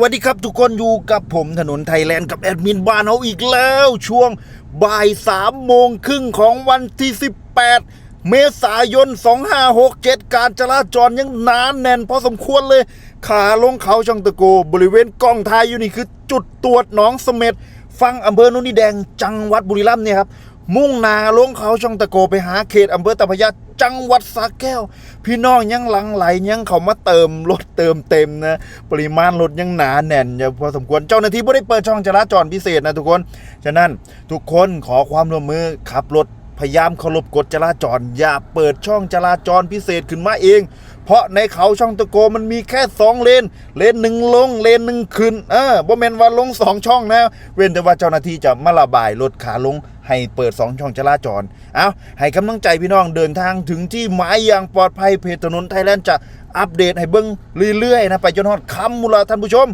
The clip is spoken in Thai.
วัสดีครับทุกคนอยู่กับผมถนนไทยแลนด์กับแอดมินบ้านเฮาอีกแล้ว ช่วงบ่ายสามโมงครึ่งของวันที่ 18 เมษายน 2567 การจราจรยังหนานแน่นพอสมควรเลย ขาลงเขาช่องตะโก บริเวณกองทายอยู่นี่คือจุดตรวจหนองเสม็ดฟังอำเภอนุนนี่แดงจังหวัดบุรีรัมย์เนี่ยครับ มุ่งหนาลงเขาช่องตะโกไปหาเขตอำเภอตะพยาจังหวัดสระแก้ว พี่น้องยังหลังไหลยังเขามาเติมรถเติมเต็มนะปริมาณรถยังหนาแน่นอย่าพอสมควรเจ้าหน้าที่ไม่ได้เปิดช่องจราจรพิเศษนะทุกคน ฉะนั้นทุกคนขอความร่วมมือขับรถ พยายามเคารพกฎจราจร อย่าเปิดช่องจราจรพิเศษขึ้นมาเอง เพราะในเขาช่องตะโกมันมีแค่สองเลน เลนหนึ่งลง เลนหนึ่งขึ้น เออบ่แมนว่าลงสองช่องนะ เว้นแต่ว่าเจ้าหน้าที่จะมาระบายรถขาลง ให้เปิด 2 ช่องจราจร เอาให้กำลังใจพี่น้องเดินทางถึงที่หมายอย่างปลอดภัยเพจถนนไทยแลนด์จะอัปเดตให้เบิ้งเรื่อยๆนะไปจนฮอดคำมูลาท่านผู้ชม